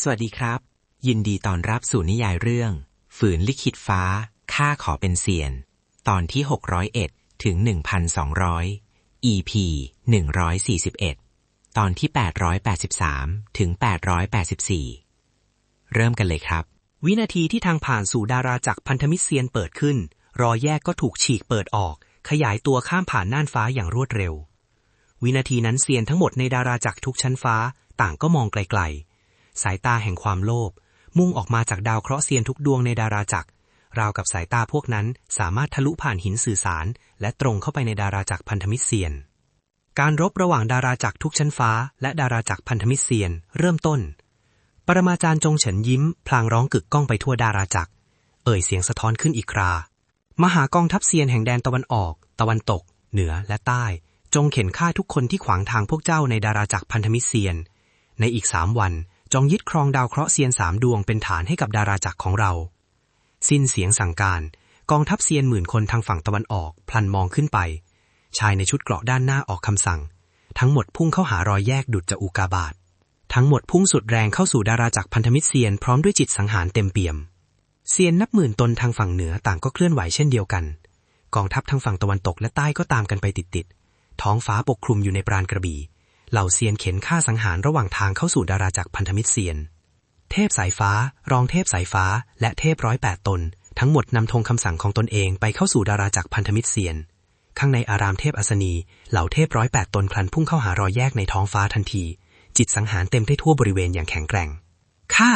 สวัสดีครับ ยินดีต้อนรับสู่นิยายเรื่อง ฝืนลิขิตฟ้า ข้าขอเป็นเซียน ตอนที่ 601 ถึง 1,200 EP 141 ตอนที่ 883 ถึง 884 เริ่มกันเลยครับ วินาทีที่ทางผ่านสู่ดาราจักรพันธมิตรเซียนเปิดขึ้น รอยแยกก็ถูกฉีกเปิดออก ขยายตัวข้ามผ่านน่านฟ้าอย่างรวดเร็ว วินาทีนั้นเซียนทั้งหมดในดาราจักรทุกชั้นฟ้า ต่างก็มองไกลๆ สายตาแห่งความโลภมุ่งออกมาจากดาวเคราะห์เซียนทุกดวงในดาราจักร ราวกับสายตาพวกนั้นสามารถทะลุผ่านหินสื่อสาร และตรงเข้าไปในดาราจักรพันธมิตรเซียน การรบระหว่างดาราจักรทุกชั้นฟ้า และดาราจักรพันธมิตรเซียน เริ่มต้น ปรมาจารย์จงเฉินยิ้ม พลางร้องกึกก้องไปทั่วดาราจักร เอ่ยเสียงสะท้อนขึ้นอีกครา มหากองทัพเซียนแห่งแดนตะวันออก ตะวันตก เหนือและใต้ จงเข็นฆ่าทุกคนที่ขวางทางพวกเจ้าในดาราจักรพันธมิตรเซียน ในอีกสามวัน จงยึดครองดาวเคราะห์เซียนสามดวงเป็นฐานให้กับดาราจักรของเรา สิ้นเสียงสั่งการ กองทัพเซียนหมื่นคนทางฝั่งตะวันออก พลันมองขึ้นไป ชายในชุดเกราะด้านหน้าออกคำสั่ง ทั้งหมดพุ่งเข้าหารอยแยกดุจจะอุกาบาตทั้งหมดพุ่งสุดแรงเข้าสู่ดาราจักรพันธมิตรเซียนพร้อมด้วยจิตสังหารเต็มเปี่ยม เซียนนับหมื่นตนทางฝั่งเหนือต่างก็เคลื่อนไหวเช่นเดียวกัน กองทัพทางฝั่งตะวันตกและใต้ก็ตามกันไปติดๆท้องฟ้าปกคลุมอยู่ในปราณกระบี่ เหล่าเซียนเข็นฆ่าสังหารระหว่างทางเข้าสู่ดาราจักรพันธมิตรเซียน เทพสายฟ้า รองเทพสายฟ้า และเทพร้อยแปดตน ทั้งหมดนำธงคำสั่งของตนเองไปเข้าสู่ดาราจักรพันธมิตรเซียน ข้างในอารามเทพอัศนี เหล่าเทพร้อยแปดตนพลันพุ่งเข้าหารอยแยกในท้องฟ้าทันที จิตสังหารเต็มได้ทั่วบริเวณอย่างแข็งแกร่งข้า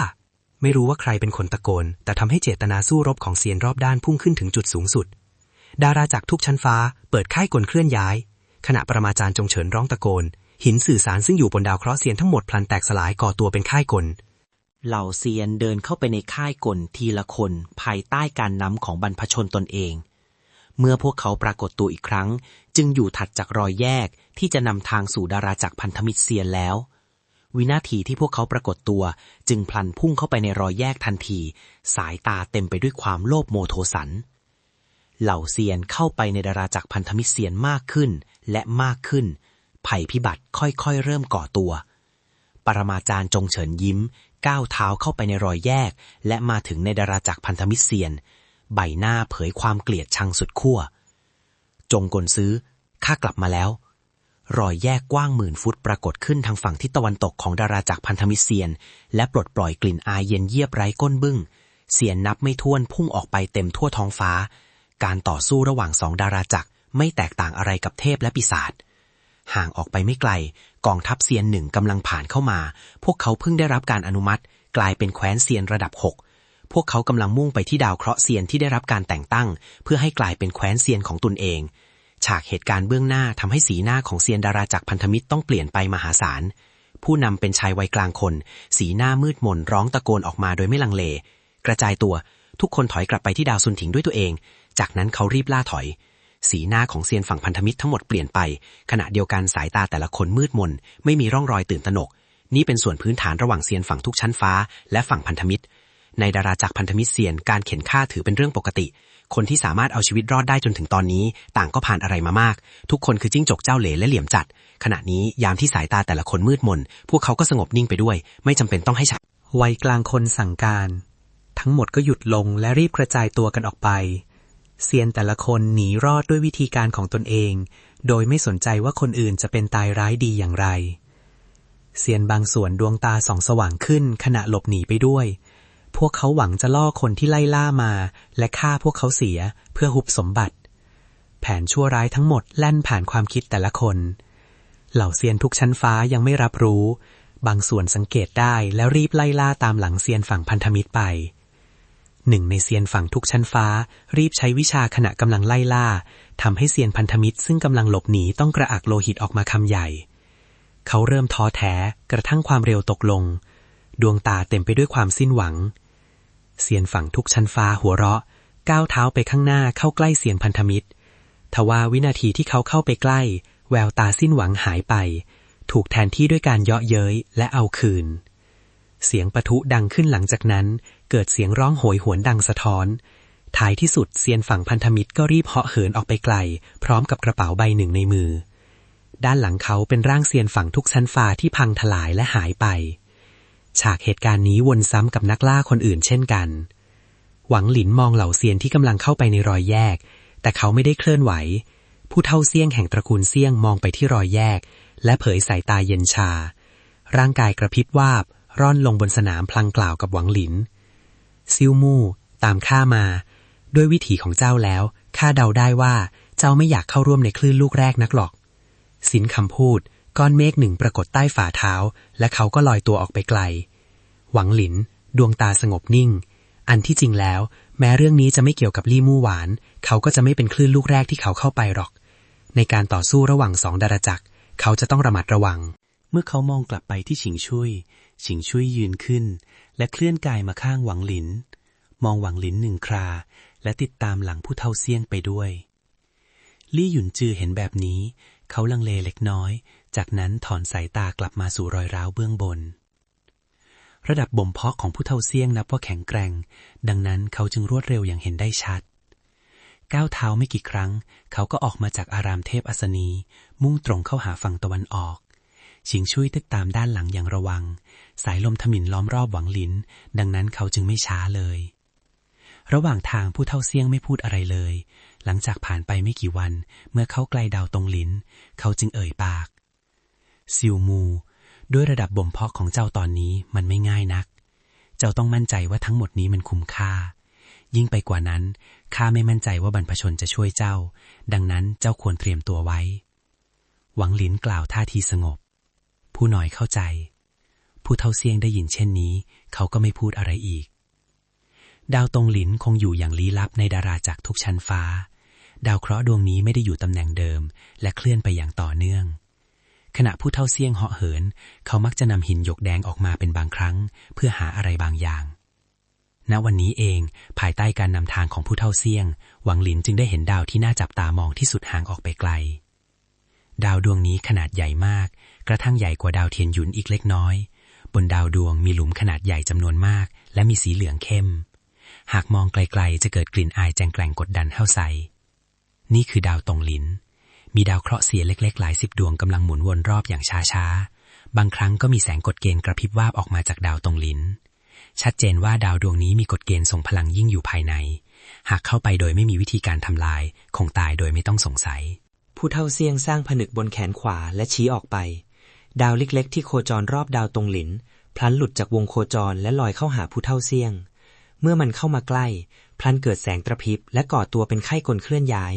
ไม่รู้ว่าใครเป็นคนตะโกน แต่ทำให้เจตนาสู้รบของเซียนรอบด้านพุ่งขึ้นถึงจุดสูงสุด ดาราจากทุกชั้นฟ้า เปิดค่ายกลเคลื่อนย้าย ขณะประมาจารย์จงเฉินร้องตะโกน หินสื่อสารซึ่งอยู่บนดาวเคราะห์เซียนทั้งหมดพลันแตกสลายก่อตัวเป็นค่ายกล เหล่าเซียนเดินเข้าไปในค่ายกลทีละคนภายใต้การนำของบรรพชนตนเอง เมื่อพวกเขาปรากฏตัวอีกครั้ง จึงอยู่ถัดจากรอยแยกที่จะนำทางสู่ดาราจักรพันธมิตรเซียนแล้ว วินาทีที่พวกเขาปรากฏตัว จึงพลันพุ่งเข้าไปในรอยแยกทันที สายตาเต็มไปด้วยความโลภโมโทสันเหล่าเซียนเข้าไปในดาราจักรพันธมิตรเซียนมากขึ้นและมากขึ้น ภัยพิบัติค่อยๆเริ่มก่อตัว ปรมาจารย์จงเฉินยิ้ม ก้าวเท้าเข้าไปในรอยแยก และมาถึงในดาราจักรพันธมิตรเซียน ใบหน้าเผยความเกลียดชังสุดขั้ว จงกลซื้อ ข้ากลับมาแล้ว รอยแยกกว้างหมื่นฟุตปรากฏขึ้นทางฝั่งทิศตะวันตกของดาราจักรพันธมิตรเซียน และปลดปล่อยกลิ่นอายเย็นเยียบไร้ก้นบึ้ง เสียนนับไม่ถ้วนพุ่งออกไปเต็มทั่วท้องฟ้า การต่อสู้ระหว่างสองดาราจักรไม่แตกต่างอะไรกับเทพและปีศาจ ห่างออกไปไม่ไกล กองทัพเซียนหนึ่งกำลังผ่านเข้ามา พวกเขาเพิ่งได้รับการอนุมัติ กลายเป็นแคว้นเซียนระดับ 6 พวกเขากำลังมุ่งไปที่ดาวเคราะห์เซียนที่ได้รับการแต่งตั้ง เพื่อให้กลายเป็นแคว้นเซียนของตนเอง ฉากเหตุการณ์เบื้องหน้าทำให้สีหน้าของเซียนดาราจักรพันธมิตรต้องเปลี่ยนไปมหาศาล ผู้นำเป็นชายวัยกลางคน สีหน้ามืดมนร้องตะโกนออกมาโดยไม่ลังเล กระจายตัว ทุกคนถอยกลับไปที่ดาวซุนถิงด้วยตัวเอง จากนั้นเขารีบล่าถอย สีหน้าของเซียนฝั่งพันธมิตรทั้งหมดเปลี่ยนไป ขณะเดียวกันสายตาแต่ละคนมืดมน ไม่มีร่องรอยตื่นตระหนก นี่เป็นส่วนพื้นฐานระหว่างเซียนฝั่งทุกชั้นฟ้า และฝั่งพันธมิตร ในดาราจักรพันธมิตรเซียนการเข็นฆ่าถือเป็นเรื่องปกติ คนที่สามารถเอาชีวิตรอดได้จนถึงตอนนี้ ต่างก็ผ่านอะไรมามาก ทุกคนคือจิ้งจกเจ้าเหล่และเหลี่ยมจัด ขณะนี้ยามที่สายตาแต่ละคนมืดมน พวกเขาก็สงบนิ่งไปด้วย ไม่จำเป็นต้องให้ฉันวัยกลางคนสั่งการ ทั้งหมดก็หยุดลงและรีบกระจายตัวกันออกไป เซียนแต่ละคนหนีรอดด้วยวิธีการของตนเอง โดยไม่สนใจว่าคนอื่นจะเป็นตายร้ายดีอย่างไร เซียนบางส่วนดวงตาส่องสว่างขึ้นขณะหลบหนีไปด้วย พวกเขาหวังจะล่อคนที่ไล่ล่ามา และฆ่าพวกเขาเสียเพื่อหุบสมบัติ แผนชั่วร้ายทั้งหมดแล่นผ่านความคิดแต่ละคน เหล่าเซียนทุกชั้นฟ้ายังไม่รับรู้ บางส่วนสังเกตได้แล้วรีบไล่ล่าตามหลังเซียนฝั่งพันธมิตรไป หนึ่งในเซียนฝั่งทุกชั้นฟ้า รีบใช้วิชาขณะกำลังไล่ล่าทำให้เซียนพันธมิตรซึ่งกำลังหลบหนีต้องกระอักโลหิตออกมาคำใหญ่ เขาเริ่มท้อแท้กระทั่งความเร็วตกลง ดวงตาเต็มไปด้วยความสิ้นหวัง เซียนฝั่งทุกชั้นฟ้าหัวเราะ ก้าวเท้าไปข้างหน้าเข้าใกล้เซียนพันธมิตร ทว่าวินาทีที่เขาเข้าไปใกล้ แววตาสิ้นหวังหายไป ถูกแทนที่ด้วยการเยาะเย้ยและเอาคืน เสียงปะทุดังขึ้นหลังจากนั้น เกิดเสียงร้องโหยหวนดังสะท้อน ท้ายที่สุดเซียนฝั่งพันธมิตรก็รีบเหาะเหินออกไปไกล พร้อมกับกระเป๋าใบหนึ่งในมือ ด้านหลังเขาเป็นร่างเซียนฝั่งทุกชั้นฟ้าที่พังทลายและหายไป ฉากเหตุการณ์นี้วนซ้ำกับนักล่าคนอื่นเช่นกัน หวังหลินมองเหล่าเซียนที่กำลังเข้าไปในรอยแยก แต่เขาไม่ได้เคลื่อนไหว ผู้เท่าเซียงแห่งตระกูลเซียงมองไปที่รอยแยก และเผยสายตาเย็นชา ร่างกายกระพริบวาบ ร่อนลงบนสนามพลางกล่าวกับหวังหลิน ซิวมู่ตามข้ามา ด้วยวิถีของเจ้าแล้วข้าเดาได้ว่าเจ้าไม่อยากเข้าร่วมในคลื่นลูกแรกนักหรอก สินคำพูด ก้อนเมฆหนึ่งปรากฏใต้ฝ่าเท้า และเขาก็ลอยตัวออกไปไกล หวังหลิน ดวงตาสงบนิ่ง อันที่จริงแล้ว แม้เรื่องนี้จะไม่เกี่ยวกับลี่มู่หวาน เขาก็จะไม่เป็นคลื่นลูกแรกที่เขาเข้าไปหรอก ในการต่อสู้ระหว่างสองดาราจักร เขาจะต้องระมัดระวัง เมื่อเขามองกลับไปที่ฉิงชุย ฉิงชุยยืนขึ้น และเคลื่อนกายมาข้างหวังหลิน มองหวังหลินหนึ่งครา และติดตามหลังผู้เท่าเซียงไปด้วย ลี่หยุนจือเห็นแบบนี้ เขาลังเลเล็กน้อย จากนั้นถอนสายตากลับมาสู่รอยร้าวเบื้องบน ระดับบ่มเพาะของผู้เท่าเซียงนับว่าแข็งแกร่ง ดังนั้นเขาจึงรวดเร็วอย่างเห็นได้ชัดก้าวเท้าไม่กี่ครั้ง เขาก็ออกมาจากอารามเทพอัสนี มุ่งตรงเข้าหาฝั่งตะวันออก ชิงชุยติดตามด้านหลังอย่างระวัง สายลมทมินล้อมรอบหวังลิน ดังนั้นเขาจึงไม่ช้าเลย ระหว่างทางผู้เท่าเซียงไม่พูดอะไรเลย หลังจากผ่านไปไม่กี่วัน เมื่อเขาใกล้ดาวตรงลิน เขาจึงเอ่ยปาก ซิวมู ด้วยระดับบ่มเพาะของเจ้าตอนนี้มันไม่ง่ายนัก เจ้าต้องมั่นใจว่าทั้งหมดนี้มันคุ้มค่า ยิ่งไปกว่านั้นข้าไม่มั่นใจว่าบรรพชนจะช่วยเจ้า ดังนั้นเจ้าควรเตรียมตัวไว้ หวังหลินกล่าวท่าทีสงบ ผู้น้อยเข้าใจ ผู้เท่าเซียงได้ยินเช่นนี้ เขาก็ไม่พูดอะไรอีก ดาวตรงหลินคงอยู่อย่างลี้ลับในดาราจากทุกชั้นฟ้า ดาวเคราะห์ดวงนี้ไม่ได้อยู่ตำแหน่งเดิม และเคลื่อนไปอย่างต่อเนื่อง ขณะผู้เท่าเซียงเหาะเหิน เขามักจะนำหินหยกแดงออกมาเป็นบางครั้ง เพื่อหาอะไรบางอย่างณวันนี้เองภายใต้การนำทางของผู้เท่าเซียง หวังหลินจึงได้เห็นดาวที่น่าจับตามองที่สุดห่างออกไปไกล ดาวดวงนี้ขนาดใหญ่มาก กระทั่งใหญ่กว่าดาวเทียนหยุนอีกเล็กน้อย บนดาวดวงมีหลุมขนาดใหญ่จำนวนมาก และมีสีเหลืองเข้ม หากมองไกลๆจะเกิดกลิ่นอายแจงแกร่งกดดันเข้าใส่นี่คือดาวตรงลิน มีดาวเคราะห์เสียเล็กๆ หลายสิบดวงกำลังหมุนวนรอบอย่างช้าๆ บางครั้งก็มีแสงกฎเกณฑ์กระพริบวาบออกมาจากดาวตรงลิน ชัดเจนว่าดาวดวงนี้มีกฎเกณฑ์ทรงพลังยิ่งอยู่ภายใน หากเข้าไปโดยไม่มีวิธีการทำลาย คงตายโดยไม่ต้องสงสัย ผู้เท่าเซียงสร้างผนึกบนแขนขวาและชี้ออกไป ดาวเล็กๆ ที่โคจรรอบดาวตรงหลิน พลันหลุดจากวงโคจรและลอยเข้าหาผู้เท่าเซียง เมื่อมันเข้ามาใกล้ พลันเกิดแสงตระพริบและก่อตัวเป็นไข้กลเคลื่อนย้าย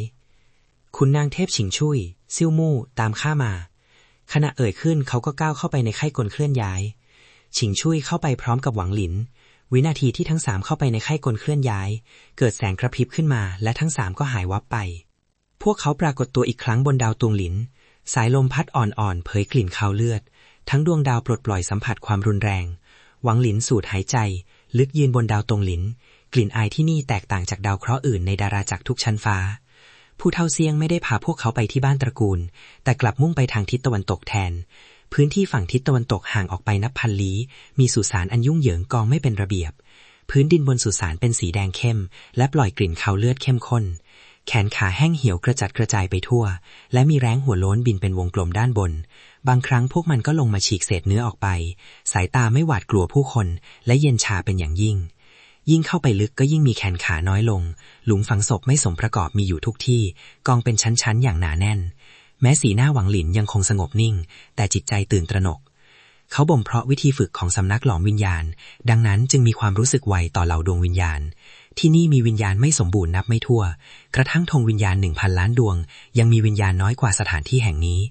คุณนางเทพฉิงชุยซิ่วมู่ตามข้ามา ขณะเอ่ยขึ้นเขาก็ก้าวเข้าไปในไข้กลเคลื่อนย้าย ฉิงชุยเข้าไปพร้อมกับหวังหลิน วินาทีที่ทั้งสามเข้าไปในไข้กลเคลื่อนย้าย เกิดแสงกระพริบขึ้นมา และทั้งสามก็หายวับไป พวกเขาปรากฏตัวอีกครั้งบนดาวตวงหลิน สายลมพัดอ่อนๆ เผยกลิ่นคาวเลือด ทั้งดวงดาวปลดปล่อยสัมผัสความรุนแรง หวังหลินสูดหายใจ ลึกยืนบนดาวตวงหลิน กลิ่นอายที่นี่แตกต่างจากดาวเคราะห์อื่นในดาราจักรทุกชั้นฟ้า ผู้เท่าเซียงไม่ได้พาพวกเขาไปที่บ้านตระกูล แต่กลับมุ่งไปทางทิศตะวันตกแทน พื้นที่ฝั่งทิศตะวันตกห่างออกไปนับพันลี้ มีสุสานอันยุ่งเหยิงกองไม่เป็นระเบียบ พื้นดินบนสุสานเป็นสีแดงเข้ม และปล่อยกลิ่นคาวเลือดเข้มข้น แขนขาแห้งเหี่ยวกระจัดกระจายไปทั่ว และมีแรงหัวโล้นบินเป็นวงกลมด้านบน บางครั้งพวกมันก็ลงมาฉีกเศษเนื้อออกไป สายตาไม่หวาดกลัวผู้คน และเย็นชาเป็นอย่างยิ่ง ยิ่งเข้าไปลึกก็ยิ่งมีแขนขาน้อยลง หลุมฝังศพไม่สมประกอบมีอยู่ทุกที่ กองเป็นชั้นๆอย่างหนาแน่น แม้สีหน้าหวังหลินยังคงสงบนิ่ง แต่จิตใจตื่นตระหนก เขาบ่มเพาะวิธีฝึกของสำนักหลอมวิญญาณ ดังนั้นจึงมีความรู้สึกไวต่อเหล่าดวงวิญญาณ ที่นี่มีวิญญาณไม่สมบูรณ์นับไม่ถ้วนกระทั่งธงวิญญาณหนึ่งพันล้านดวง ยังมีวิญญาณน้อยกว่าสถานที่แห่งนี้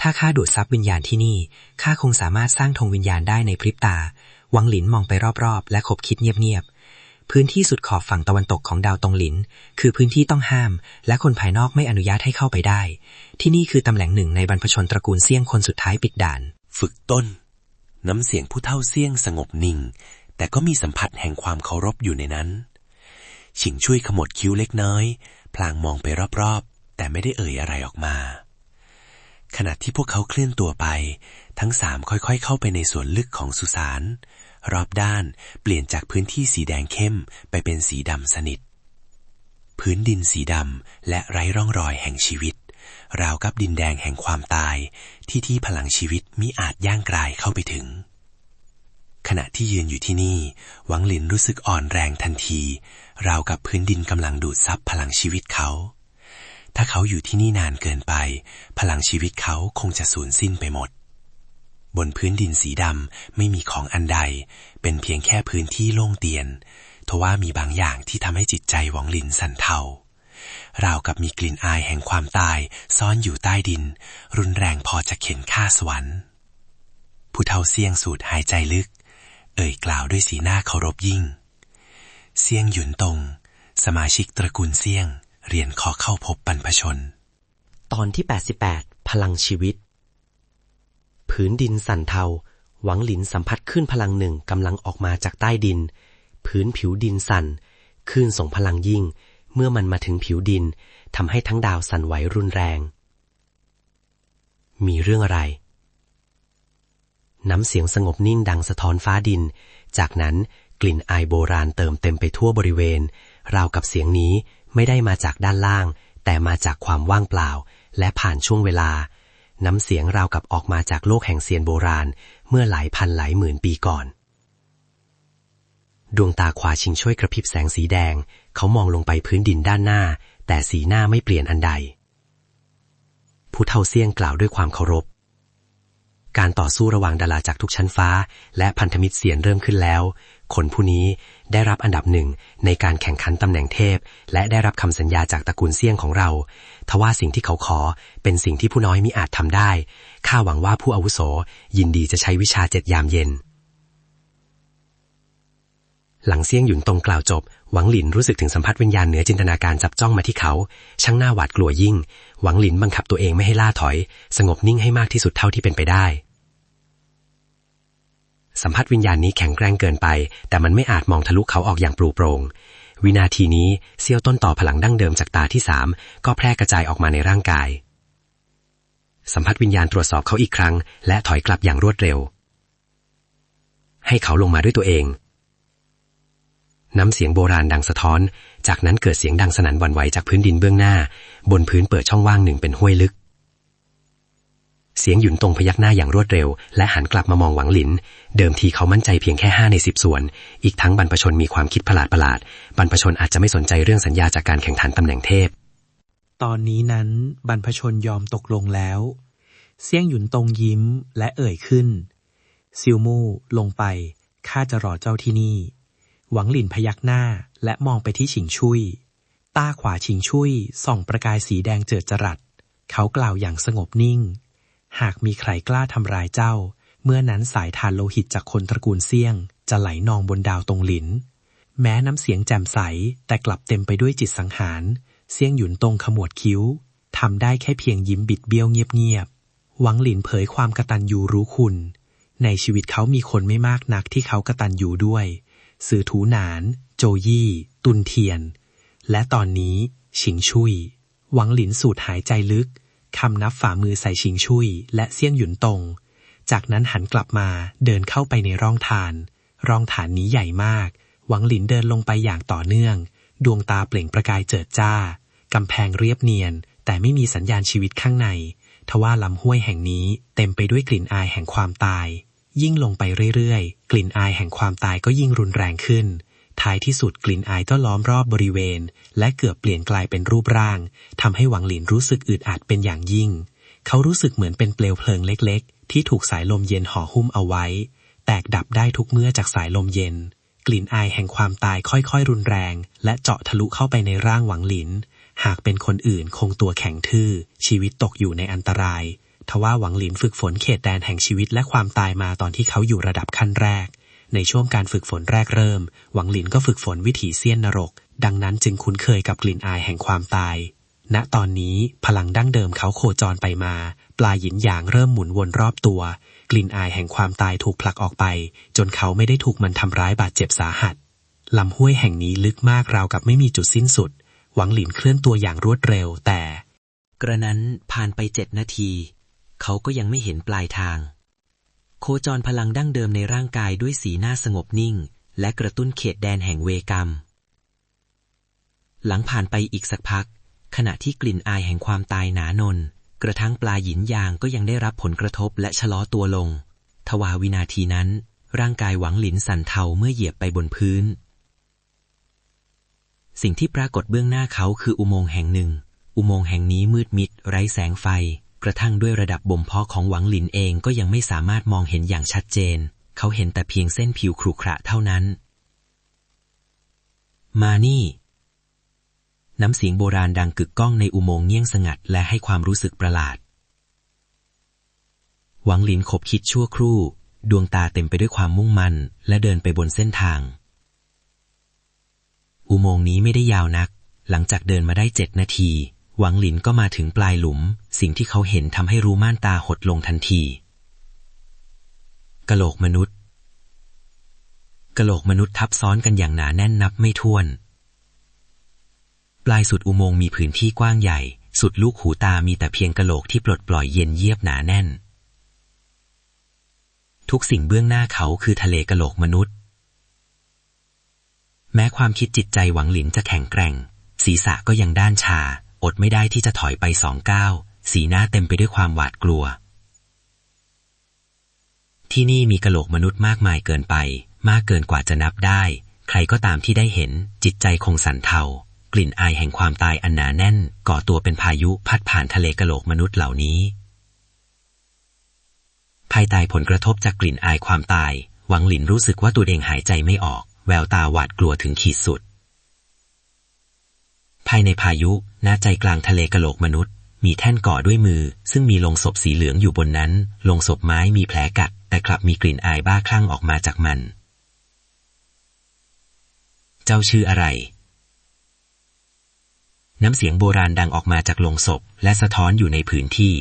ถ้าข้าดูดซับวิญญาณที่นี่ข้าคงสามารถสร้างธงวิญญาณได้ในพริบตา วังหลินมองไปรอบๆ และคบคิดเงียบๆ พื้นที่สุดขอบฝั่งตะวันตกของดาวตงหลิน คือพื้นที่ต้องห้าม และคนภายนอกไม่อนุญาตให้เข้าไปได้ ที่นี่คือตำแหน่งหนึ่งในบรรพชนตระกูลเซี่ยงคนสุดท้ายปิดด่าน ฝึกต้น น้ำเสียงผู้เท่าเสี้ยงสงบนิ่งแต่ก็มีสัมผัสแห่งความเคารพอยู่ในนั้น ฉิงช่วยขมวดคิ้วเล็กน้อย พลางมองไปรอบๆ แต่ไม่ได้เอ่ยอะไรออกมา ขณะที่พวกเขาเคลื่อนตัวไป ทั้งสามค่อยๆ เข้าไปในส่วนลึกของสุสานรอบด้านเปลี่ยนจากพื้นที่สีแดงเข้มไปเป็นสีดำสนิท พื้นดินสีดำและไร้ร่องรอยแห่งชีวิต ราวกับดินแดงแห่งความตาย ที่ที่พลังชีวิตมิอาจย่างกลายเข้าไปถึง ขณะที่ยืนอยู่ที่นี่ หวังหลินรู้สึกอ่อนแรงทันที ราวกับพื้นดินกำลังดูดซับพลังชีวิตเขา ถ้าเขาอยู่ที่นี่นานเกินไป พลังชีวิตเขาคงจะสูญสิ้นไปหมด บนพื้นดินสีดำไม่มีของอันใด เป็นเพียงแค่พื้นที่โล่งเตียนทว่ามีบางอย่างที่ทำให้จิตใจหวังหลินสั่นเทาราวกับมีกลิ่นอายแห่งความตายซ่อนอยู่ใต้ดิน รุนแรงพอจะเข็นฆ่าสวรรค์ ผู้เฒ่าเสี่ยงสูดหายใจลึก เอ่ยกล่าวด้วยสีหน้าเคารพยิ่ง เสี่ยงหยุนตง สมาชิกตระกูลเสี่ยง เรียนขอเข้าพบบรรพชน ตอนที่ 88 พลังชีวิต ผืนดินสั่นเทา หวังหลินสัมผัสขึ้นพลังหนึ่งกำลังออกมาจากใต้ดิน พื้นผิวดินสั่นคลื่นส่งพลังยิ่ง เมื่อมันมาถึงผิวดินทำให้ทั้งดาวสั่นไหวรุนแรง มีเรื่องอะไร น้ำเสียงสงบนิ่งดังสะท้อนฟ้าดิน จากนั้น กลิ่นอายโบราณเติมเต็มไปทั่วบริเวณ ราวกับเสียงนี้ไม่ได้มาจากด้านล่าง แต่มาจากความว่างเปล่า และผ่านช่วงเวลา น้ำเสียงราวกับออกมาจากโลกแห่งเซียนโบราณ เมื่อหลายพันหลายหมื่นปีก่อน ดวงตาขวาชิงช่วยกระพริบแสงสีแดง เขามองลงไปพื้นดินด้านหน้า แต่สีหน้าไม่เปลี่ยนอันใด ผู้เฒ่าเซียงกล่าวด้วยความเคารพการต่อสู้ระหว่างดาราจากทุกชั้นฟ้า และพันธมิตรเสียนเริ่มขึ้นแล้ว คนผู้นี้ได้รับอันดับหนึ่งในการแข่งขันตำแหน่งเทพ และได้รับคำสัญญาจากตระกูลเซี่ยงของเรา ทว่าสิ่งที่เขาขอเป็นสิ่งที่ผู้น้อยมิอาจทำได้ ข้าหวังว่าผู้อาวุโสยินดีจะใช้วิชาเจ็ดยามเย็น หลังเซี่ยงหยุนตรงกล่าวจบ หวังหลินรู้สึกถึงสัมผัสวิญญาณเหนือจินตนาการจับจ้องมาที่เขา ช่างหน้าหวาดกลัวยิ่ง หวังหลินบังคับตัวเองไม่ให้ล่าถอย สงบนิ่งให้มากที่สุดเท่าที่เป็นไปได้ สัมผัสวิญญาณนี้แข็งแกร่งเกินไป แต่มันไม่อาจมองทะลุเขาออกอย่างปลูโปรง วินาทีนี้เสี้ยวต้นต่อพลังดั้งเดิมจากตาที่สามก็แพร่กระจายออกมาในร่างกาย สัมผัสวิญญาณตรวจสอบเขาอีกครั้ง และถอยกลับอย่างรวดเร็ว ให้เขาลงมาด้วยตัวเอง น้ำเสียงโบราณดังสะท้อน จากนั้นเกิดเสียงดังสนั่นหวั่นไหวจากพื้นดินเบื้องหน้า บนพื้นเปิดช่องว่างหนึ่งเป็นห้วยลึก เสียงหยุนตรงพยักหน้าอย่างรวดเร็ว และหันกลับมามองหวังหลิน เดิมทีเขามั่นใจเพียงแค่ห้าในสิบส่วน อีกทั้งบรรพชนมีความคิดประหลาดประหลาด บรรพชนอาจจะไม่สนใจเรื่องสัญญาจากการแข่งขันตำแหน่งเทพ ตอนนี้นั้นบรรพชนยอมตกลงแล้ว เสียงหยุนตรงยิ้มและเอ่ยขึ้น ซิวมู่ลงไปข้าจะรอเจ้าที่นี่ หวังหลินพยักหน้าและมองไปที่ฉิงชุยตาขวาฉิงชุยส่องประกายสีแดงเจิดจรัส เขากล่าวอย่างสงบนิ่ง หากมีใครกล้าทำร้ายเจ้า เมื่อนั้นสายทานโลหิตจากคนตระกูลเซี่ยง จะไหลนองบนดาวตรงหลิน แม้น้ำเสียงแจ่มใสแต่กลับเต็มไปด้วยจิตสังหารเสี่ยงหยุนตรงขมวดคิ้วทำได้แค่เพียงยิ้มบิดเบี้ยวเงียบๆ หวังหลินเผยความกระตันยูรู้คุณ ในชีวิตเขามีคนไม่มากนักที่เขากระตันยูด้วย สื่อถูหนาน โจยี่ ตุนเทียน และตอนนี้ ชิงชุย หวังหลินสูดหายใจลึก คำนับฝ่ามือใส่ชิงชุยและเสี่ยงหยุนตง จากนั้นหันกลับมาเดินเข้าไปในร่องทาน ร่องฐานนี้ใหญ่มาก หวังหลินเดินลงไปอย่างต่อเนื่อง ดวงตาเปล่งประกายเจิดจ้ากำแพงเรียบเนียน แต่ไม่มีสัญญาณชีวิตข้างใน ทว่าลำห้วยแห่งนี้เต็มไปด้วยกลิ่นอายแห่งความตาย ยิ่งลงไปเรื่อยๆ กลิ่นอายแห่งความตายก็ยิ่งรุนแรงขึ้น ท้ายที่สุดกลิ่นอายก็ล้อมรอบบริเวณ และเกือบเปลี่ยนกลายเป็นรูปร่างทำให้หวังหลินรู้สึกอึดอัดเป็นอย่างยิ่ง เขารู้สึกเหมือนเป็นเปลวเพลิงเล็กๆ ที่ถูกสายลมเย็นห่อหุ้มเอาไว้ แตกดับได้ทุกเมื่อจากสายลมเย็น กลิ่นอายแห่งความตายค่อยๆ รุนแรง และเจาะทะลุเข้าไปในร่างหวังหลิน หากเป็นคนอื่นคงตัวแข็งทื่อ ชีวิตตกอยู่ในอันตรายทว่าหวังหลินฝึกฝนเขตแดนแห่งชีวิตและความตายมาตอนที่เขาอยู่ระดับขั้นแรก ในช่วงการฝึกฝนแรกเริ่ม หวังหลินก็ฝึกฝนวิถีเซียนนรก ดังนั้นจึงคุ้นเคยกับกลิ่นอายแห่งความตาย ณ ตอนนี้พลังดั้งเดิมเขาโคจรไปมา ปลายหยินหยางเริ่มหมุนวนรอบตัว กลิ่นอายแห่งความตายถูกผลักออกไป จนเขาไม่ได้ถูกมันทำร้ายบาดเจ็บสาหัส ลำห้วยแห่งนี้ลึกมากราวกับไม่มีจุดสิ้นสุด หวังหลินเคลื่อนตัวอย่างรวดเร็วแต่ กระนั้นผ่านไปเจ็ดนาที เขาก็ยังไม่เห็นปลายทาง โคจรพลังดั้งเดิมในร่างกายด้วยสีหน้าสงบนิ่ง และกระตุ้นเขตแดนแห่งเวกรรม หลังผ่านไปอีกสักพัก ขณะที่กลิ่นอายแห่งความตายหนานน กระทั่งปลาหยินยางก็ยังได้รับผลกระทบและชะลอตัวลง ทว่าวินาทีนั้น ร่างกายหวังหลินสั่นเทาเมื่อเหยียบไปบนพื้น สิ่งที่ปรากฏเบื้องหน้าเขาคืออุโมงค์แห่งหนึ่ง อุโมงค์แห่งนี้มืดมิดไร้แสงไฟ กระทั่งด้วยระดับบ่มเพาะของหวังหลินเองก็ยังไม่สามารถมองเห็นอย่างชัดเจน เขาเห็นแต่เพียงเส้นผิวขรุขระเท่านั้น มานี่ น้ำเสียงโบราณดังกึกก้องในอุโมงค์เงี่ยงสงัดและให้ความรู้สึกประหลาด หวังหลินขบคิดชั่วครู่ ดวงตาเต็มไปด้วยความมุ่งมั่นและเดินไปบนเส้นทาง อุโมงค์นี้ไม่ได้ยาวนัก หลังจากเดินมาได้เจ็ดนาที หวังหลินก็มาถึงปลายหลุม สิ่งที่เขาเห็นทำให้รู้ม่านตาหดลงทันทีกะโหลกมนุษย์กะโหลกมนุษย์ทับซ้อนกันอย่างหนาแน่นนับไม่ถ้วน ปลายสุดอุโมงค์มีพื้นที่กว้างใหญ่ สุดลูกหูตามีแต่เพียงกะโหลกที่ปลดปล่อยเย็นเยียบหนาแน่น ทุกสิ่งเบื้องหน้าเขาคือทะเลกะโหลกมนุษย์ แม้ความคิดจิตใจหวังหลินจะแข็งแกร่ง ศีรษะก็ยังด้านชา อดไม่ได้ที่จะถอยไปสองก้าวสีหน้าเต็มไปด้วยความหวาดกลัว ที่นี่มีกะโหลกมนุษย์มากมายเกินไป มากเกินกว่าจะนับได้ ใครก็ตามที่ได้เห็น จิตใจคงสันเทากลิ่นอายแห่งความตายอันหนาแน่น ก่อตัวเป็นพายุพัดผ่านทะเลกะโหลกมนุษย์เหล่านี้ ภายใต้ผลกระทบจากกลิ่นอายความตาย หวังหลินรู้สึกว่าตัวเองหายใจไม่ออก แววตาหวาดกลัวถึงขีดสุด ภายในพายุณใจกลางทะเลกะโหลกมนุษย์ มีแท่นก่อด้วยมือ ซึ่งมีลงศพสีเหลืองอยู่บนนั้นลงศพไม้มีแผลกัด แต่กลับมีกลิ่นอายบ้าคลั่งออกมาจากมัน เจ้าชื่ออะไร น้ำเสียงโบราณดังออกมาจากลงศพ และสะท้อนอยู่ในพื้นที่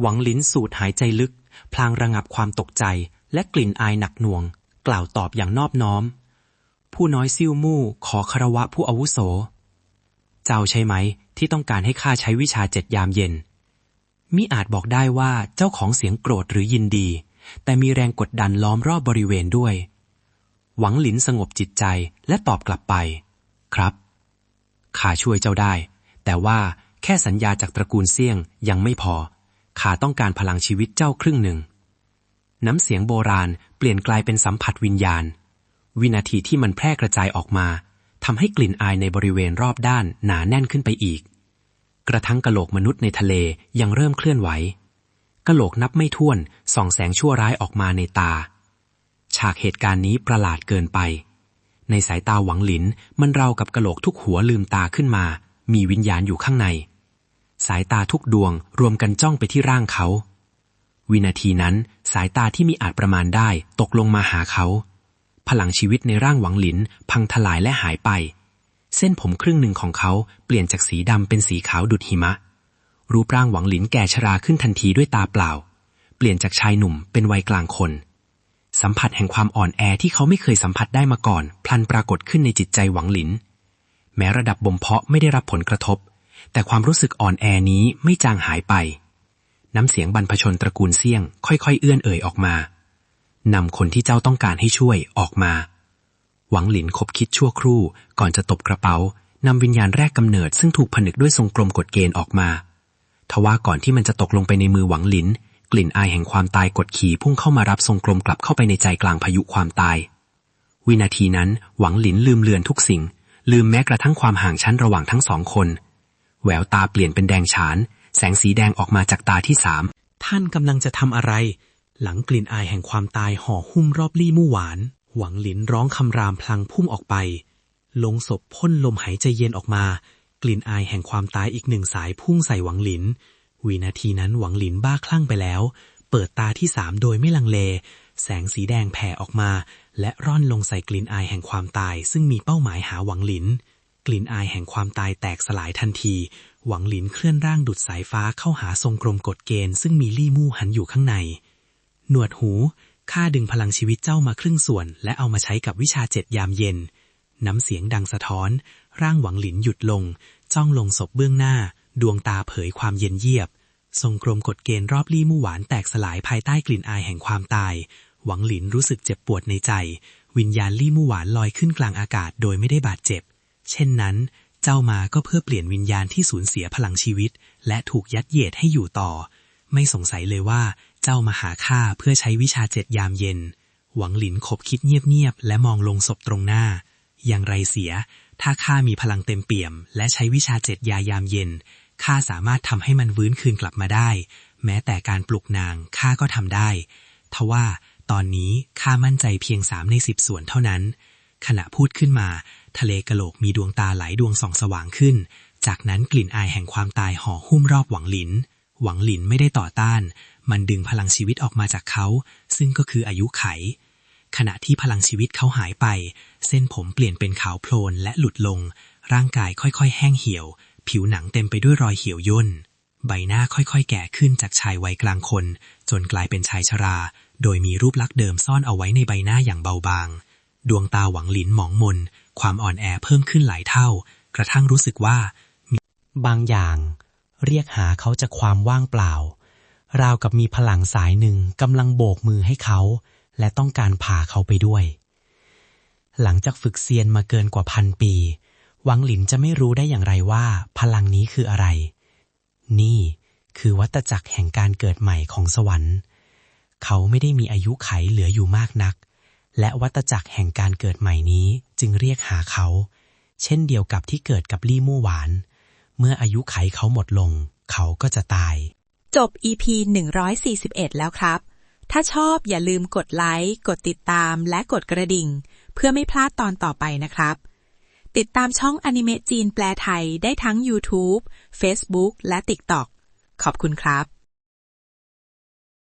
หวังลิ้นสูดหายใจลึก พลางระงับความตกใจ และกลิ่นอายหนักหน่วง กล่าวตอบอย่างนอบน้อม ผู้น้อยซิ่วมู่ขอคารวะผู้อาวุโส จ้าใช่ไหม ที่ต้องการให้ข้าใช้วิชาเจ็ดยามเย็น มิอาจบอกได้ว่าเจ้าของเสียงโกรธหรือยินดี แต่มีแรงกดดันล้อมรอบบริเวณด้วย หวังหลินสงบจิตใจและตอบกลับไป ครับข้าช่วยเจ้าได้ แต่ว่าแค่สัญญาจากตระกูลเสี่ยงยังไม่พอข้าต้องการพลังชีวิตเจ้าครึ่งหนึ่ง น้ำเสียงโบราณเปลี่ยนกลายเป็นสัมผัสวิญญาณ วินาทีที่มันแพร่กระจายออกมา ทำให้กลิ่นอายในบริเวณรอบด้านหนาแน่นขึ้นไปอีก กระทั่งกะโหลกมนุษย์ในทะเลยังเริ่มเคลื่อนไหวกะโหลกนับไม่ถ้วนส่องแสงชั่วร้ายออกมาในตา ฉากเหตุการณ์นี้ประหลาดเกินไป ในสายตาหวังหลินมันราวกับกะโหลกทุกหัวลืมตาขึ้นมา มีวิญญาณอยู่ข้างใน สายตาทุกดวงรวมกันจ้องไปที่ร่างเขา วินาทีนั้นสายตาที่มีอาจประมาณได้ตกลงมาหาเขา พลังชีวิตในร่างหวังหลิน พังทลายและหายไป เส้นผมครึ่งหนึ่งของเขาเปลี่ยนจากสีดำเป็นสีขาวดุดหิมะ รูปร่างหวังหลินแก่ชราขึ้นทันทีด้วยตาเปล่า เปลี่ยนจากชายหนุ่มเป็นวัยกลางคน สัมผัสแห่งความอ่อนแอที่เขาไม่เคยสัมผัสได้มาก่อน พลันปรากฏขึ้นในจิตใจหวังหลิน แม้ระดับบ่มเพาะไม่ได้รับผลกระทบ แต่ความรู้สึกอ่อนแอนี้ไม่จางหายไป น้ำเสียงบรรพชนตระกูลเสี่ยง ค่อยๆ เอื้อนเอ่ยออกมา นำคนที่เจ้าต้องการให้ช่วยออกมา หวังหลินคบคิดชั่วครู่ก่อนจะตบกระเป๋านำวิญญาณแรกกำเนิดซึ่งถูกผนึกด้วยทรงกลมกฎเกณฑ์ออกมา ทว่าก่อนที่มันจะตกลงไปในมือหวังหลิน กลิ่นอายแห่งความตายกดขี่พุ่งเข้ามารับทรงกลมกลับเข้าไปในใจกลางพายุความตาย วินาทีนั้นหวังหลินลืมเลือนทุกสิ่ง ลืมแม้กระทั่งความห่างชั้นระหว่างทั้งสองคน แววตาเปลี่ยนเป็นแดงฉาน แสงสีแดงออกมาจากตาที่สามท่านกำลังจะทำอะไร หลังกลิ่นอายแห่งความตายห่อหุ้มรอบลี่มู่หวาน หวังหลินร้องคำรามพลังพุ่งออกไป ลงศพพ่นลมหายใจเย็นออกมา กลิ่นอายแห่งความตายอีกหนึ่งสายพุ่งใส่หวังหลิน วินาทีนั้นหวังหลินบ้าคลั่งไปแล้ว เปิดตาที่สามโดยไม่ลังเล แสงสีแดงแผ่ออกมา และร่อนลงใส่กลิ่นอายแห่งความตาย ซึ่งมีเป้าหมายหาหวังหลิน กลิ่นอายแห่งความตายแตกสลายทันที หวังหลินเคลื่อนร่างดุดสายฟ้าเข้าหาทรงกลมกฎเกณฑ์ซึ่งมีลี่มู่หันอยู่ข้างใน หนวดหู ข้าดึงพลังชีวิตเจ้ามาครึ่งส่วน และเอามาใช้กับวิชาเจ็ดยามเย็น น้ำเสียงดังสะท้อน ร่างหวังหลินหยุดลง จ้องลงศพเบื้องหน้า ดวงตาเผยความเย็นเยียบ ทรงกลมกฎเกณฑ์รอบลี่มู่หวานแตกสลายภายใต้กลิ่นอายแห่งความตาย หวังหลินรู้สึกเจ็บปวดในใจ วิญญาณลี่มู่หวานลอยขึ้นกลางอากาศโดยไม่ได้บาดเจ็บ เช่นนั้น เจ้ามาก็เพื่อเปลี่ยนวิญญาณที่สูญเสียพลังชีวิต และถูกยัดเยียดให้อยู่ต่อ ไม่สงสัยเลยว่า เจ้ามาหาข้าเพื่อใช้วิชาเจ็ดยามเย็น หวังหลินขบคิดเงียบๆและมองลงศพตรงหน้า อย่างไรเสีย ถ้าข้ามีพลังเต็มเปี่ยม และใช้วิชาเจ็ดยายามเย็นข้าสามารถทำให้มันฟื้นคืนกลับมาได้ แม้แต่การปลุกนางข้าก็ทำได้ทว่าตอนนี้ข้ามั่นใจเพียงสามในสิบส่วนเท่านั้น ขณะพูดขึ้นมา ทะเลกะโหลกมีดวงตาหลายดวงส่องสว่างขึ้น จากนั้นกลิ่นอายแห่งความตายห่อหุ้มรอบหวังหลิน หวังหลินไม่ได้ต่อต้าน มันดึงพลังชีวิตออกมาจากเขา ซึ่งก็คืออายุไข ขณะที่พลังชีวิตเขาหายไป เส้นผมเปลี่ยนเป็นขาวโพลนและหลุดลง ร่างกายค่อยๆ แห้งเหี่ยว ผิวหนังเต็มไปด้วยรอยเหี่ยวย่น ใบหน้าค่อยๆ แก่ขึ้นจากชายวัยกลางคน จนกลายเป็นชายชรา โดยมีรูปลักษณ์เดิมซ่อนเอาไว้ในใบหน้าอย่างเบาบาง ดวงตาหวังหลินหมองมน ความอ่อนแอเพิ่มขึ้นหลายเท่า กระทั่งรู้สึกว่า บางอย่าง เรียกหาเขาจากความว่างเปล่า ราวกับมีพลังสายหนึ่งกำลังโบกมือให้เขา และต้องการพาเขาไปด้วย หลังจากฝึกเซียนมาเกินกว่าพันปี หวังหลินจะไม่รู้ได้อย่างไรว่า พลังนี้คืออะไร นี่คือวัตจักรแห่งการเกิดใหม่ของสวรรค์ เขาไม่ได้มีอายุไขเหลืออยู่มากนัก และวัตจักรแห่งการเกิดใหม่นี้จึงเรียกหาเขา เช่นเดียวกับที่เกิดกับลี่มู่หวาน เมื่ออายุไขเขาหมดลง เขาก็จะตาย จบ EP 141 แล้วครับ ถ้าชอบอย่าลืมกดไลค์ กดติดตาม และกดกระดิ่ง เพื่อไม่พลาดตอนต่อไปนะครับ ติดตามช่องอนิเมะจีนแปลไทยได้ทั้ง YouTube Facebook และ TikTok ขอบคุณครับ